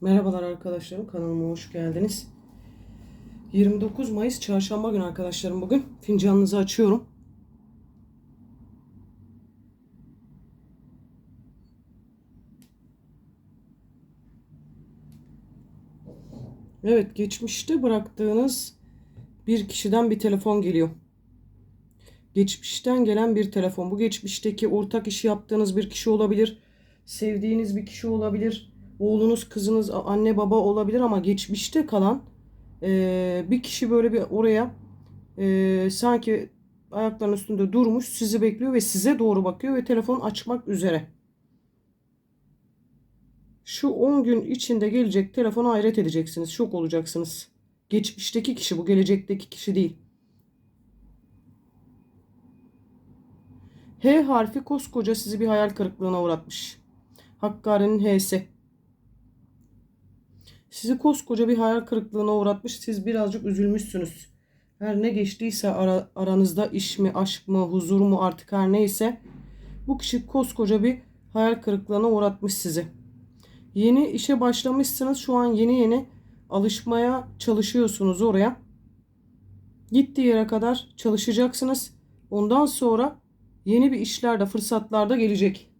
Merhabalar arkadaşlarım kanalıma hoş geldiniz. 29 Mayıs çarşamba günü arkadaşlarım bugün fincanınızı açıyorum. Evet geçmişte bıraktığınız bir kişiden bir telefon geliyor. Geçmişten gelen bir telefon. Bu geçmişteki ortak işi yaptığınız bir kişi olabilir. Sevdiğiniz bir kişi olabilir. Oğlunuz, kızınız, anne baba olabilir ama geçmişte kalan eee, bir kişi böyle bir oraya eee, sanki ayaklarının üstünde durmuş sizi bekliyor ve size doğru bakıyor ve telefon açmak üzere. Şu 10 gün içinde gelecek telefona hayret edeceksiniz. Şok olacaksınız. Geçmişteki kişi bu gelecekteki kişi değil. H harfi koskoca sizi bir hayal kırıklığına uğratmış. Hakkari'nin H'si. Sizi koskoca bir hayal kırıklığına uğratmış. Siz birazcık üzülmüşsünüz. Her ne geçtiyse ara- aranızda iş mi, aşk mı, huzur mu artık her neyse bu kişi koskoca bir hayal kırıklığına uğratmış sizi. Yeni işe başlamışsınız. Şu an yeni yeni alışmaya çalışıyorsunuz oraya. Gittiği yere kadar çalışacaksınız. Ondan sonra yeni bir işlerde, fırsatlarda gelecek.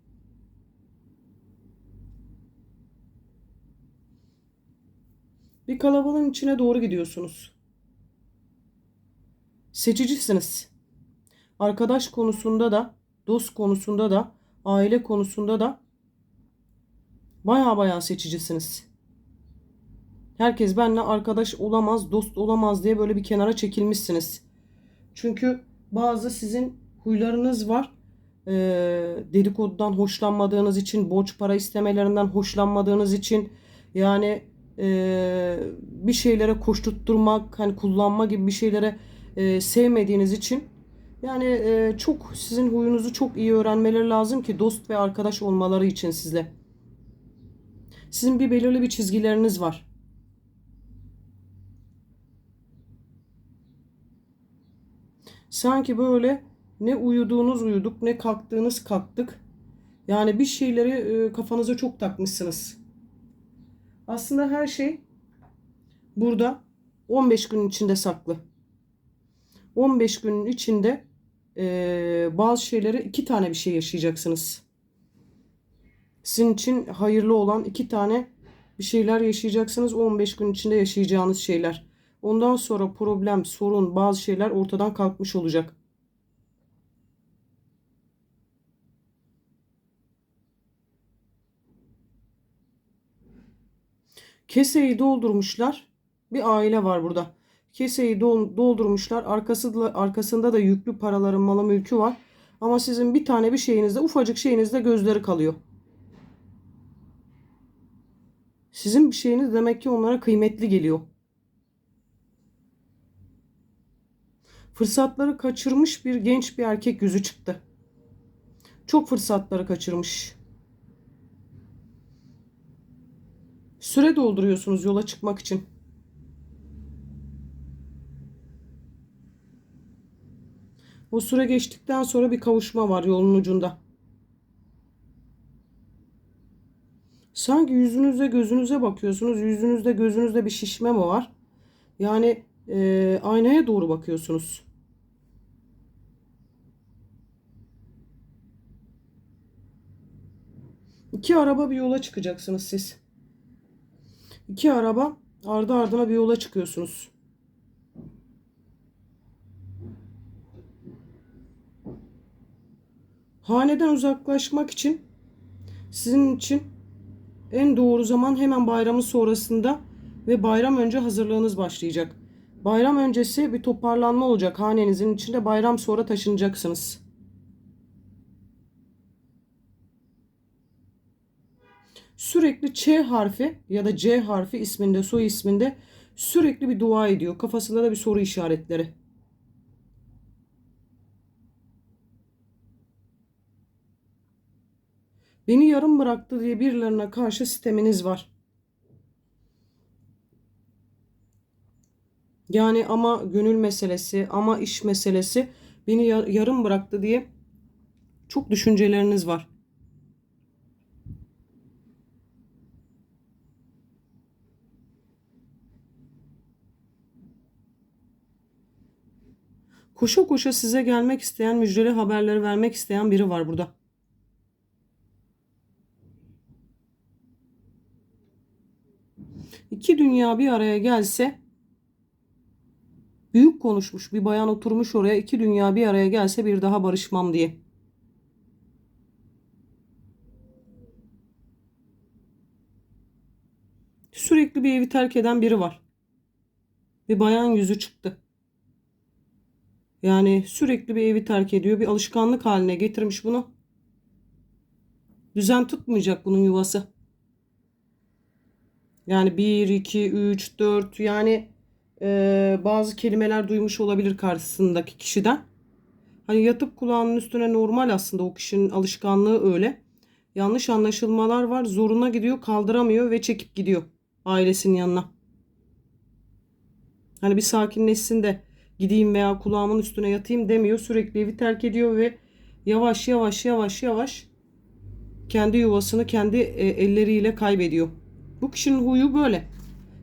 Bir kalabalığın içine doğru gidiyorsunuz. Seçicisiniz. Arkadaş konusunda da, dost konusunda da, aile konusunda da baya baya seçicisiniz. Herkes benimle arkadaş olamaz, dost olamaz diye böyle bir kenara çekilmişsiniz. Çünkü bazı sizin huylarınız var. Ee, dedikodudan hoşlanmadığınız için, borç para istemelerinden hoşlanmadığınız için yani e, bir şeylere koşturtturmak, hani kullanma gibi bir şeylere e, sevmediğiniz için yani e, çok sizin huyunuzu çok iyi öğrenmeleri lazım ki dost ve arkadaş olmaları için sizle. Sizin bir belirli bir çizgileriniz var. Sanki böyle ne uyuduğunuz uyuduk ne kalktığınız kalktık. Yani bir şeyleri e, kafanıza çok takmışsınız. Aslında her şey burada 15 günün içinde saklı. 15 günün içinde e, bazı şeyleri iki tane bir şey yaşayacaksınız. Sizin için hayırlı olan iki tane bir şeyler yaşayacaksınız. 15 gün içinde yaşayacağınız şeyler. Ondan sonra problem, sorun, bazı şeyler ortadan kalkmış olacak. Keseyi doldurmuşlar. Bir aile var burada. Keseyi dol- doldurmuşlar. Arkası, arkasında da yüklü paraların malı mülkü var. Ama sizin bir tane bir şeyinizde ufacık şeyinizde gözleri kalıyor. Sizin bir şeyiniz demek ki onlara kıymetli geliyor. Fırsatları kaçırmış bir genç bir erkek yüzü çıktı. Çok fırsatları kaçırmış. Süre dolduruyorsunuz yola çıkmak için. O süre geçtikten sonra bir kavuşma var yolun ucunda. Sanki yüzünüze gözünüze bakıyorsunuz. Yüzünüzde gözünüzde bir şişme mi var? Yani e, aynaya doğru bakıyorsunuz. İki araba bir yola çıkacaksınız siz. İki araba ardı ardına bir yola çıkıyorsunuz. Haneden uzaklaşmak için sizin için en doğru zaman hemen bayramın sonrasında ve bayram önce hazırlığınız başlayacak. Bayram öncesi bir toparlanma olacak hanenizin içinde. Bayram sonra taşınacaksınız. Sürekli Ç harfi ya da C harfi isminde, soy isminde sürekli bir dua ediyor. Kafasında da bir soru işaretleri. Beni yarım bıraktı diye birilerine karşı sisteminiz var. Yani ama gönül meselesi, ama iş meselesi beni ya- yarım bıraktı diye çok düşünceleriniz var. Koşa koşa size gelmek isteyen, müjdeli haberleri vermek isteyen biri var burada. İki dünya bir araya gelse büyük konuşmuş bir bayan oturmuş oraya iki dünya bir araya gelse bir daha barışmam diye. Sürekli bir evi terk eden biri var. Bir bayan yüzü çıktı. Yani sürekli bir evi terk ediyor. Bir alışkanlık haline getirmiş bunu. Düzen tutmayacak bunun yuvası. Yani 1, 2, 3, 4 yani e, bazı kelimeler duymuş olabilir karşısındaki kişiden. Hani yatıp kulağının üstüne normal aslında o kişinin alışkanlığı öyle. Yanlış anlaşılmalar var. Zoruna gidiyor, kaldıramıyor ve çekip gidiyor ailesinin yanına. Hani bir sakinleşsin de gideyim veya kulağımın üstüne yatayım demiyor. Sürekli evi terk ediyor ve yavaş yavaş yavaş yavaş kendi yuvasını kendi e, elleriyle kaybediyor. Bu kişinin huyu böyle.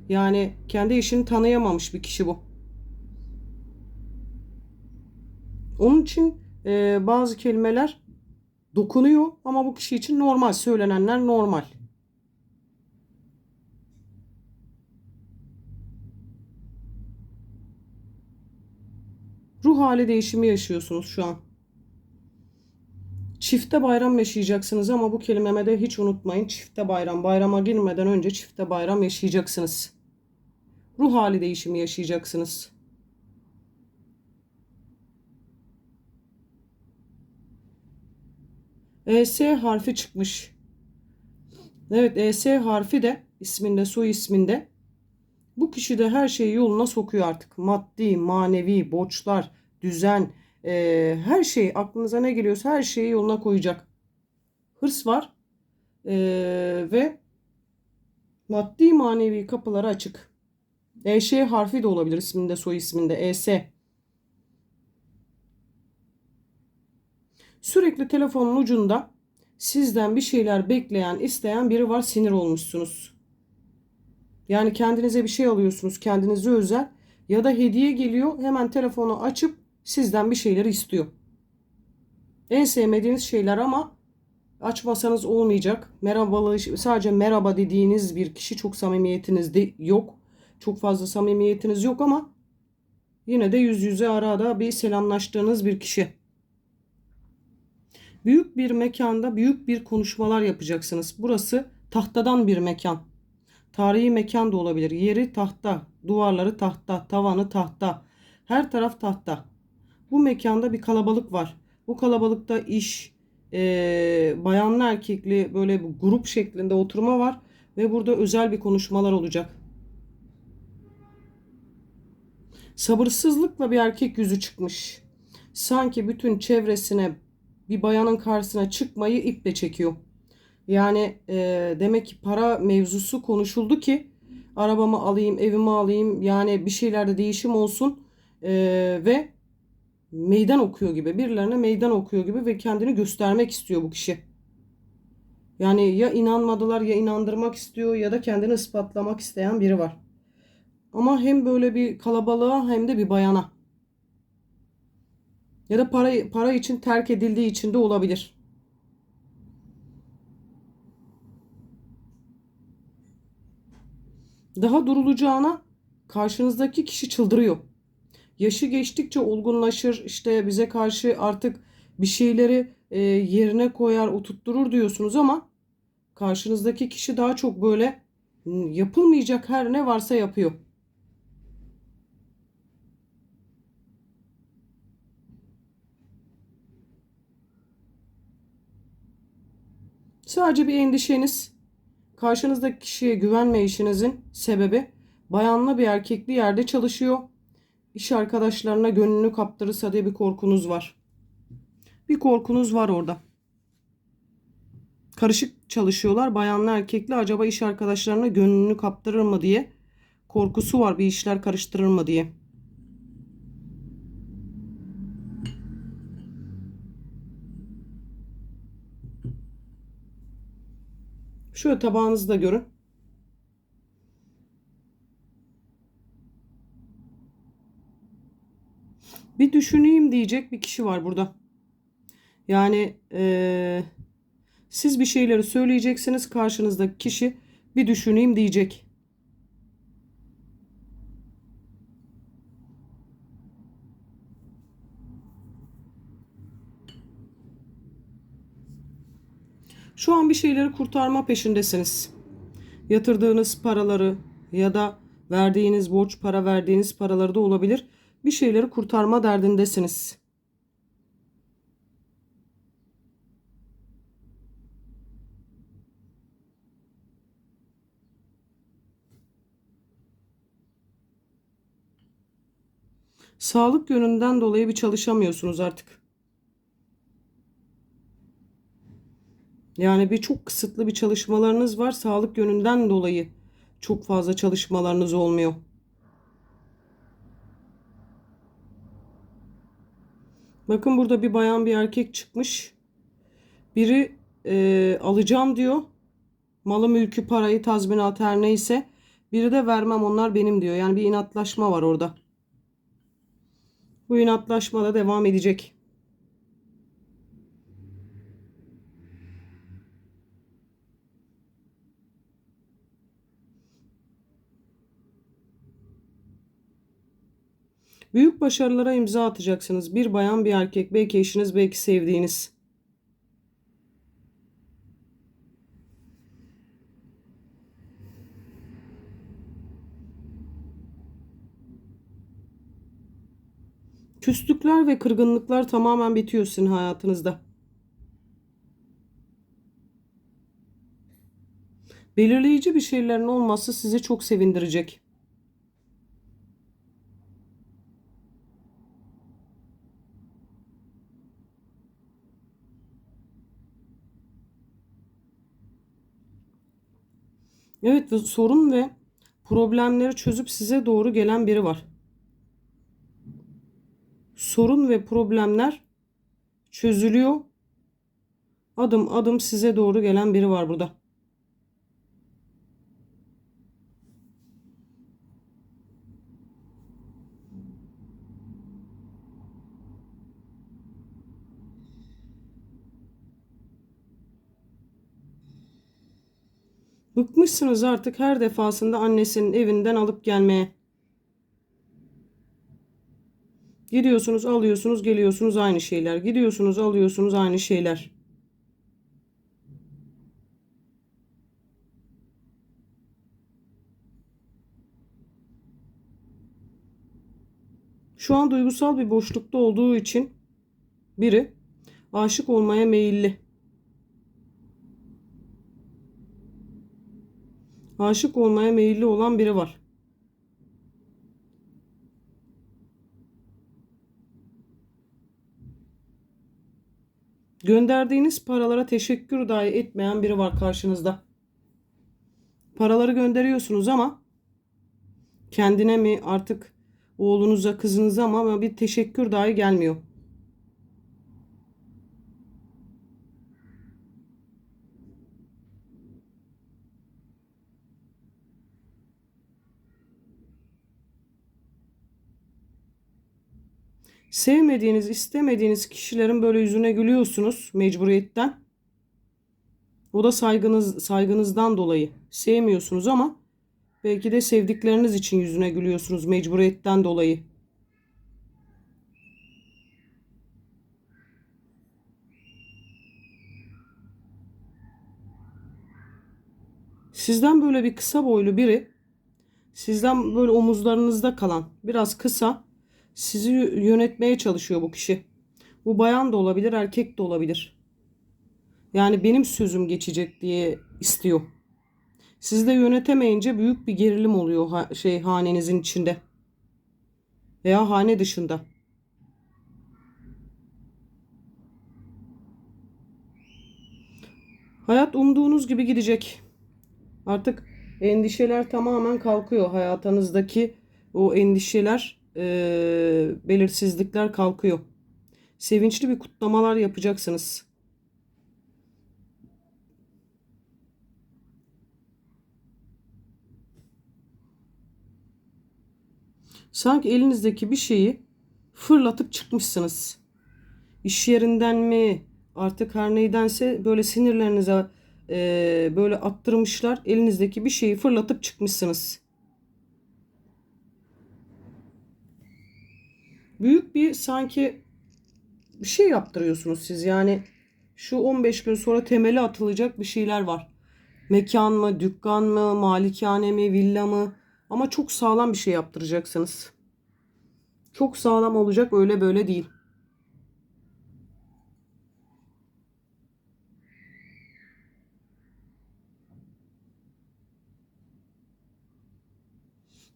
Yani kendi eşini tanıyamamış bir kişi bu. Onun için e, bazı kelimeler dokunuyor ama bu kişi için normal. Söylenenler normal. Ruh hali değişimi yaşıyorsunuz şu an. Çifte bayram yaşayacaksınız ama bu kelimeme de hiç unutmayın. Çifte bayram. Bayrama girmeden önce çifte bayram yaşayacaksınız. Ruh hali değişimi yaşayacaksınız. ES harfi çıkmış. Evet ES harfi de isminde soy isminde bu kişi de her şeyi yoluna sokuyor artık. Maddi, manevi, borçlar, düzen, e, her şey aklınıza ne geliyorsa her şeyi yoluna koyacak. Hırs var e, ve maddi manevi kapıları açık. EŞ harfi de olabilir isminde soy isminde ES. Sürekli telefonun ucunda sizden bir şeyler bekleyen, isteyen biri var sinir olmuşsunuz. Yani kendinize bir şey alıyorsunuz, kendinize özel ya da hediye geliyor hemen telefonu açıp sizden bir şeyleri istiyor. En sevmediğiniz şeyler ama açmasanız olmayacak. Merhabalı sadece merhaba dediğiniz bir kişi çok samimiyetiniz de yok. Çok fazla samimiyetiniz yok ama yine de yüz yüze arada bir selamlaştığınız bir kişi. Büyük bir mekanda büyük bir konuşmalar yapacaksınız. Burası tahtadan bir mekan. Tarihi mekan da olabilir. Yeri tahta, duvarları tahta, tavanı tahta. Her taraf tahta. Bu mekanda bir kalabalık var. Bu kalabalıkta iş, e, bayanlı erkekli böyle bir grup şeklinde oturma var. Ve burada özel bir konuşmalar olacak. Sabırsızlıkla bir erkek yüzü çıkmış. Sanki bütün çevresine bir bayanın karşısına çıkmayı iple çekiyor. Yani e, demek ki para mevzusu konuşuldu ki arabamı alayım, evimi alayım yani bir şeylerde değişim olsun e, ve meydan okuyor gibi birilerine meydan okuyor gibi ve kendini göstermek istiyor bu kişi. Yani ya inanmadılar ya inandırmak istiyor ya da kendini ispatlamak isteyen biri var. Ama hem böyle bir kalabalığa hem de bir bayana. Ya da para para için terk edildiği için de olabilir. Daha durulacağına karşınızdaki kişi çıldırıyor. Yaşı geçtikçe olgunlaşır, işte bize karşı artık bir şeyleri e, yerine koyar, oturtturur diyorsunuz ama karşınızdaki kişi daha çok böyle yapılmayacak her ne varsa yapıyor. Sadece bir endişeniz, karşınızdaki kişiye güvenmeyişinizin sebebi bayanlı bir erkekli yerde çalışıyor. İş arkadaşlarına gönlünü kaptırırsa diye bir korkunuz var. Bir korkunuz var orada. Karışık çalışıyorlar. Bayanlı erkekli acaba iş arkadaşlarına gönlünü kaptırır mı diye korkusu var bir işler karıştırır mı diye. Şöyle tabağınızı da görün. Bir düşüneyim diyecek bir kişi var burada. Yani eee, siz bir şeyleri söyleyeceksiniz. Karşınızdaki kişi bir düşüneyim diyecek. Şu an bir şeyleri kurtarma peşindesiniz. Yatırdığınız paraları ya da verdiğiniz borç para verdiğiniz paraları da olabilir. Bir şeyleri kurtarma derdindesiniz. Sağlık yönünden dolayı bir çalışamıyorsunuz artık. Yani bir çok kısıtlı bir çalışmalarınız var. Sağlık yönünden dolayı çok fazla çalışmalarınız olmuyor. Bakın burada bir bayan bir erkek çıkmış. Biri e, alacağım diyor. Malı mülkü parayı tazminat her neyse. Biri de vermem onlar benim diyor. Yani bir inatlaşma var orada. Bu inatlaşma da devam edecek. Büyük başarılara imza atacaksınız. Bir bayan bir erkek. Belki eşiniz belki sevdiğiniz. Küslükler ve kırgınlıklar tamamen bitiyor sizin hayatınızda. Belirleyici bir şeylerin olması sizi çok sevindirecek. Evet ve sorun ve problemleri çözüp size doğru gelen biri var. Sorun ve problemler çözülüyor. Adım adım size doğru gelen biri var burada. Bıkmışsınız artık her defasında annesinin evinden alıp gelmeye. Gidiyorsunuz, alıyorsunuz, geliyorsunuz aynı şeyler. Gidiyorsunuz, alıyorsunuz aynı şeyler. Şu an duygusal bir boşlukta olduğu için biri aşık olmaya meyilli. Aşık olmaya meyilli olan biri var. Gönderdiğiniz paralara teşekkür dahi etmeyen biri var karşınızda. Paraları gönderiyorsunuz ama kendine mi artık oğlunuza kızınıza ama bir teşekkür dahi gelmiyor. Sevmediğiniz, istemediğiniz kişilerin böyle yüzüne gülüyorsunuz mecburiyetten. O da saygınız saygınızdan dolayı sevmiyorsunuz ama belki de sevdikleriniz için yüzüne gülüyorsunuz mecburiyetten dolayı. Sizden böyle bir kısa boylu biri, sizden böyle omuzlarınızda kalan, biraz kısa, sizi yönetmeye çalışıyor bu kişi. Bu bayan da olabilir, erkek de olabilir. Yani benim sözüm geçecek diye istiyor. Siz de yönetemeyince büyük bir gerilim oluyor ha- şey hanenizin içinde. Veya hane dışında. Hayat umduğunuz gibi gidecek. Artık endişeler tamamen kalkıyor. Hayatınızdaki o endişeler, eee, belirsizlikler kalkıyor. Sevinçli bir kutlamalar yapacaksınız. Sanki elinizdeki bir şeyi fırlatıp çıkmışsınız. İş yerinden mi artık her neydense böyle sinirlerinize e, böyle attırmışlar. Elinizdeki bir şeyi fırlatıp çıkmışsınız. Büyük bir sanki bir şey yaptırıyorsunuz siz. Yani şu 15 gün sonra temeli atılacak bir şeyler var. Mekan mı, dükkan mı, malikane mi, villa mı? Ama çok sağlam bir şey yaptıracaksınız. Çok sağlam olacak öyle böyle değil.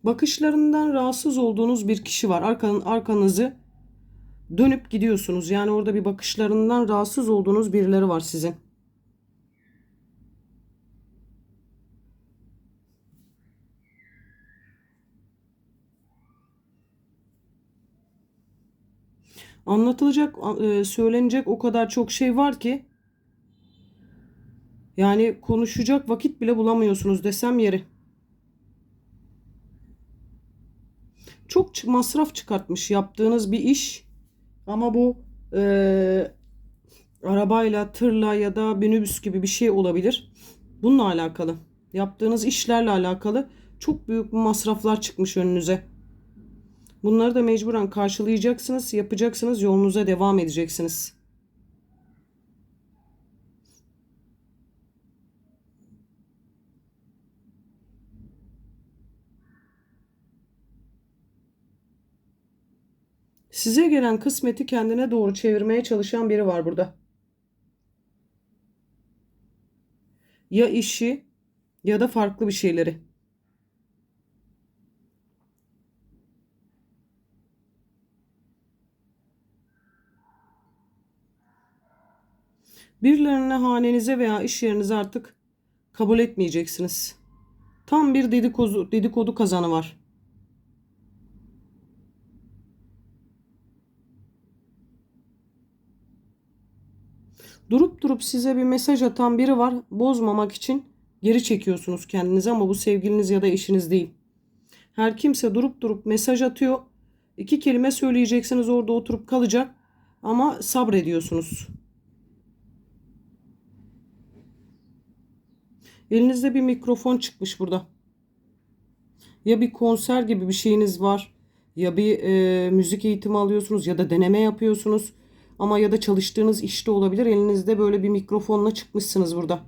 Bakışlarından rahatsız olduğunuz bir kişi var. Arkan, arkanızı dönüp gidiyorsunuz. Yani orada bir bakışlarından rahatsız olduğunuz birileri var sizin. Anlatılacak, e, söylenecek o kadar çok şey var ki yani konuşacak vakit bile bulamıyorsunuz desem yeri. Çok masraf çıkartmış yaptığınız bir iş ama bu e, arabayla, tırla ya da minibüs gibi bir şey olabilir. Bununla alakalı. Yaptığınız işlerle alakalı çok büyük masraflar çıkmış önünüze. Bunları da mecburen karşılayacaksınız, yapacaksınız, yolunuza devam edeceksiniz. Size gelen kısmeti kendine doğru çevirmeye çalışan biri var burada. Ya işi ya da farklı bir şeyleri. Birilerine hanenize veya iş yerinize artık kabul etmeyeceksiniz. Tam bir dedikodu, dedikodu kazanı var. Durup durup size bir mesaj atan biri var. Bozmamak için geri çekiyorsunuz kendinizi ama bu sevgiliniz ya da eşiniz değil. Her kimse durup durup mesaj atıyor. İki kelime söyleyeceksiniz orada oturup kalacak ama sabrediyorsunuz. Elinizde bir mikrofon çıkmış burada. Ya bir konser gibi bir şeyiniz var. Ya bir e, müzik eğitimi alıyorsunuz ya da deneme yapıyorsunuz. Ama ya da çalıştığınız işte olabilir. Elinizde böyle bir mikrofonla çıkmışsınız burada.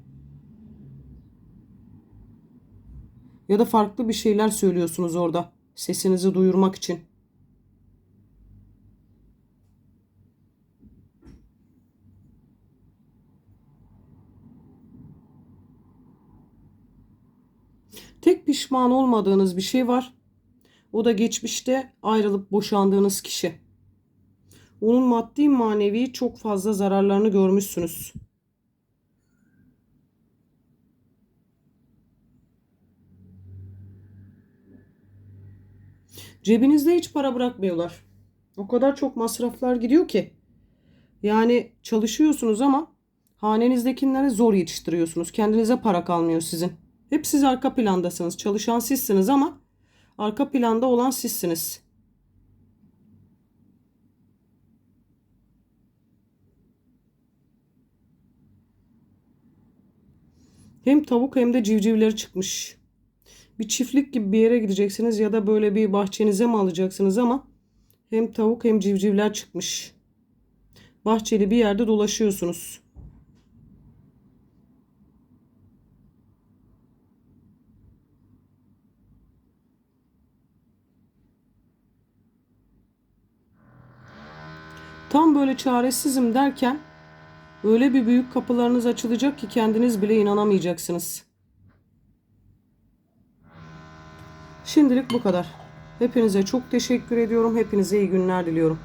Ya da farklı bir şeyler söylüyorsunuz orada. Sesinizi duyurmak için. Tek pişman olmadığınız bir şey var. O da geçmişte ayrılıp boşandığınız kişi. Onun maddi manevi çok fazla zararlarını görmüşsünüz. Cebinizde hiç para bırakmıyorlar. O kadar çok masraflar gidiyor ki. Yani çalışıyorsunuz ama hanenizdekileri zor yetiştiriyorsunuz. Kendinize para kalmıyor sizin. Hep siz arka plandasınız. Çalışan sizsiniz ama arka planda olan sizsiniz. Hem tavuk hem de civcivleri çıkmış. Bir çiftlik gibi bir yere gideceksiniz ya da böyle bir bahçenize mi alacaksınız ama hem tavuk hem civcivler çıkmış. Bahçeli bir yerde dolaşıyorsunuz. Tam böyle çaresizim derken öyle bir büyük kapılarınız açılacak ki kendiniz bile inanamayacaksınız. Şimdilik bu kadar. Hepinize çok teşekkür ediyorum. Hepinize iyi günler diliyorum.